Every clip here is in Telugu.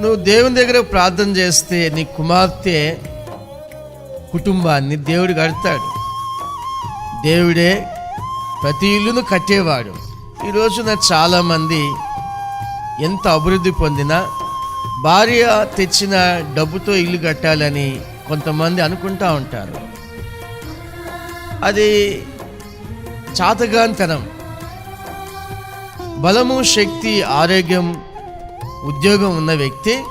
నువ్వు దేవుని దగ్గర ప్రార్థన చేస్తే నీ కుమార్తె కుటుంబాన్ని దేవుడు కడతాడు. దేవుడే ప్రతి ఇల్లును కట్టేవాడు. ఈ రోజున చాలామంది ఎంత అభివృద్ధి పొందినా భార్య తెచ్చిన డబ్బుతో ఇల్లు కట్టాలని కొంతమంది అనుకుంటా ఉంటారు. అది చాతగాంతనం బలము శక్తి ఆరోగ్యం ఉద్యోగం ఉన్న వ్యక్తి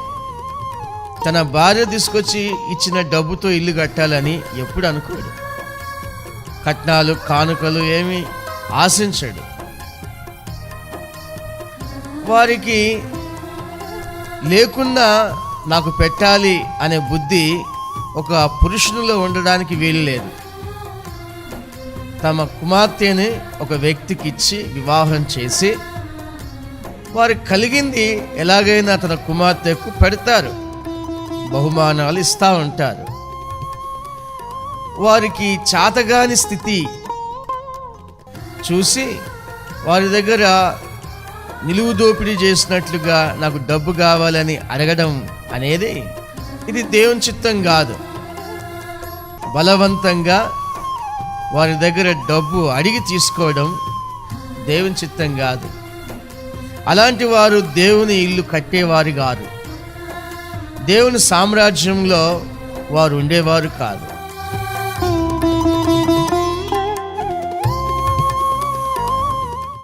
తన భార్య తీసుకొచ్చి ఇచ్చిన డబ్బుతో ఇల్లు కట్టాలని ఎప్పుడు అనుకోడు. కట్నాలు కానుకలు ఏమి ఆశించడు. వారికి లేకుండా నాకు పెట్టాలి అనే బుద్ధి ఒక పురుషునిలో ఉండడానికి వీలు లేదు. తమ కుమార్తెని ఒక వ్యక్తికి ఇచ్చి వివాహం చేసి వారు కలిగింది ఎలాగైనా తన కుమార్తెకు పెడతారు. బహుమానాలు ఇస్తూ ఉంటారు. వారికి చాతగాని స్థితి. చూసి వారి దగ్గర నిలువు దోపిడీ చేసినట్లుగా నాకు డబ్బు కావాలని అడగడం అనేది ఇది దేవుని చిత్తం కాదు. బలవంతంగా వారి దగ్గర డబ్బు అడిగి తీసుకోవడం దేవుని చిత్తం కాదు. అలాంటి వారు దేవుని ఇల్లు కట్టేవారు కాదు. దేవుని సామ్రాజ్యంలో వారు ఉండేవారు కాదు.